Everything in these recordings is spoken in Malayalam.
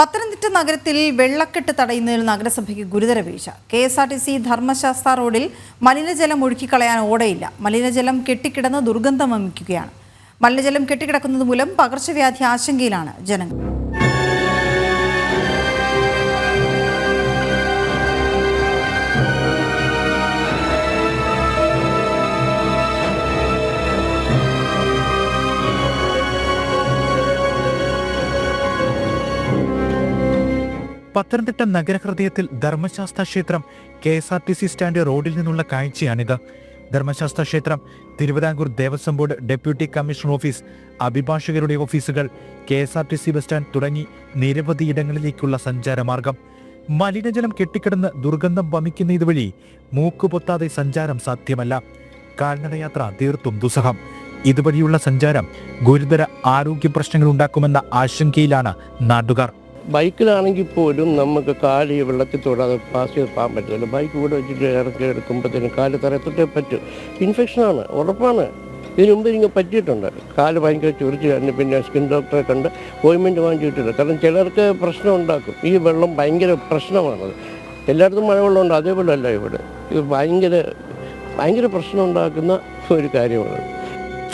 പത്തനംതിട്ട നഗരത്തിൽ വെള്ളക്കെട്ട് തടയുന്നതിൽ നഗരസഭയ്ക്ക് ഗുരുതര വീഴ്ച. K S R T C Dharmashastra റോഡിൽ മലിനജലം ഒഴുക്കിക്കളയാൻ ഓടയില്ല. മലിനജലം കെട്ടിക്കിടന്ന് ദുർഗന്ധം വമിക്കുകയാണ്. മലിനജലം കെട്ടിക്കിടക്കുന്നത് മൂലം പകർച്ചവ്യാധി ആശങ്കയിലാണ് ജനങ്ങൾ. പത്തനംതിട്ട നഗരഹൃദയത്തിൽ ധർമ്മശാസ്ത്ര ക്ഷേത്രം K S R T C stand റോഡിൽ നിന്നുള്ള കാഴ്ചയാണിത്. ധർമ്മശാസ്ത്ര ക്ഷേത്രം Travancore Devaswom board deputy commissioner office അഭിഭാഷകരുടെ ഓഫീസുകൾ K S R T C bus stand തുടങ്ങി നിരവധി ഇടങ്ങളിലേക്കുള്ള സഞ്ചാരമാർഗം. മലിനജലം കെട്ടിക്കിടന്ന് ദുർഗന്ധം വമിക്കുന്ന ഇതുവഴി മൂക്കുപൊത്താതെ സഞ്ചാരം സാധ്യമല്ല. കാൽനടയാത്ര തീർത്തും ദുസ്സഹം. ഇതുവഴിയുള്ള സഞ്ചാരം ഗുരുതര ആരോഗ്യ പ്രശ്നങ്ങൾ ഉണ്ടാക്കുമെന്ന ആശങ്കയിലാണ് നാട്ടുകാർ. ബൈക്കിലാണെങ്കിൽ പോലും നമുക്ക് കാൽ വെള്ളത്തിൽ തൊടാതെ പാസ് ചെയ്ത് പോകാൻ പറ്റില്ല. ബൈക്ക് കൂടെ വെച്ചിട്ട് ഇറക്കി എടുക്കുമ്പോഴത്തേനും കാൽ തറയത്തിട്ടേ പറ്റും. ഇൻഫെക്ഷനാണ് ഉറപ്പാണ്. ഇതിനു മുമ്പ് എനിക്ക് പറ്റിയിട്ടുണ്ട്. കാൽ ഭയങ്കര ചൊറിച്ച് കഴിഞ്ഞ് പിന്നെ സ്കിൻ ഡോക്ടറെ കണ്ട് ഓയിൻമെന്റ് വാങ്ങിച്ചിട്ടില്ല. കാരണം ചിലർക്ക് പ്രശ്നം ഉണ്ടാക്കും. ഈ വെള്ളം ഭയങ്കര പ്രശ്നമാണത് എല്ലായിടത്തും മഴവെള്ളമുണ്ട്. അതേപോലെ അല്ല ഇവിടെ. ഇത് ഭയങ്കര ഭയങ്കര പ്രശ്നം ഉണ്ടാക്കുന്ന ഒരു കാര്യമാണ്.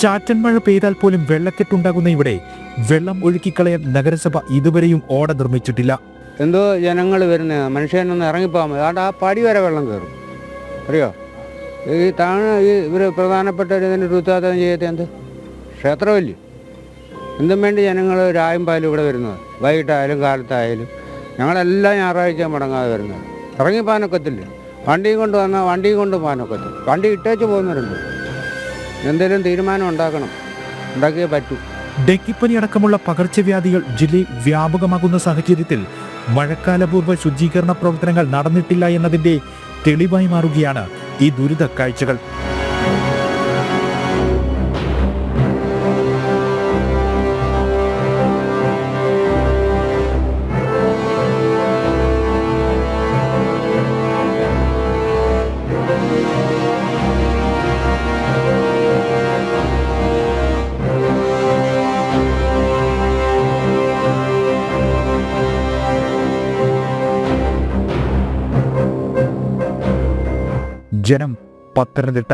ചാറ്റൻ മഴ പെയ്താൽ പോലും വെള്ളക്കെട്ടുണ്ടാകുന്ന ഇവിടെ വെള്ളം ഒഴുക്കിക്കളയാൻ നഗരസഭ ഇതുവരെയും ഓട നിർമ്മിച്ചിട്ടില്ല. എന്തോ ജനങ്ങൾ വരുന്ന മനുഷ്യനൊന്ന് ഇറങ്ങിപ്പോകാൻ മതി അതുകൊണ്ട് ആ പടി വരെ വെള്ളം കയറും. അറിയോ? ഈ താഴെ ഈ ഇവർ പ്രധാനപ്പെട്ട ഒരു ഇതിന് ഉത്തരവാദിത്തം ചെയ്യത്തെ എന്ത്? ക്ഷേത്രമല്ലേ? എന്തും വേണ്ടി ജനങ്ങൾ രായും പാലും ഇവിടെ വരുന്നത്. വൈകിട്ടായാലും കാലത്തായാലും. ഞങ്ങളെല്ലാം ഞായറാഴ്ച മുടങ്ങാതെ വരുന്നത്. ഇറങ്ങി പോകാനൊക്കത്തില്ല വണ്ടിയും കൊണ്ട് വന്നാൽ വണ്ടിയും കൊണ്ട് പോകാനൊക്കത്തില്ല. വണ്ടി ഇട്ടേച്ച് പോകുന്നവരുണ്ട്. എന്തെങ്കിലും തീരുമാനം ഉണ്ടാക്കണം. ഉണ്ടാക്കിയേ പറ്റൂ. ഡെങ്കിപ്പനി അടക്കമുള്ള പകർച്ചവ്യാധികൾ ജില്ലയിൽ വ്യാപകമാകുന്ന സാഹചര്യത്തിൽ മഴക്കാലപൂർവ ശുചീകരണ പ്രവർത്തനങ്ങൾ നടന്നിട്ടില്ല എന്നതിന്റെ തെളിവായി മാറുകയാണ് ഈ ദുരിത കാഴ്ചകൾ. ജനം പത്തനംതിട്ട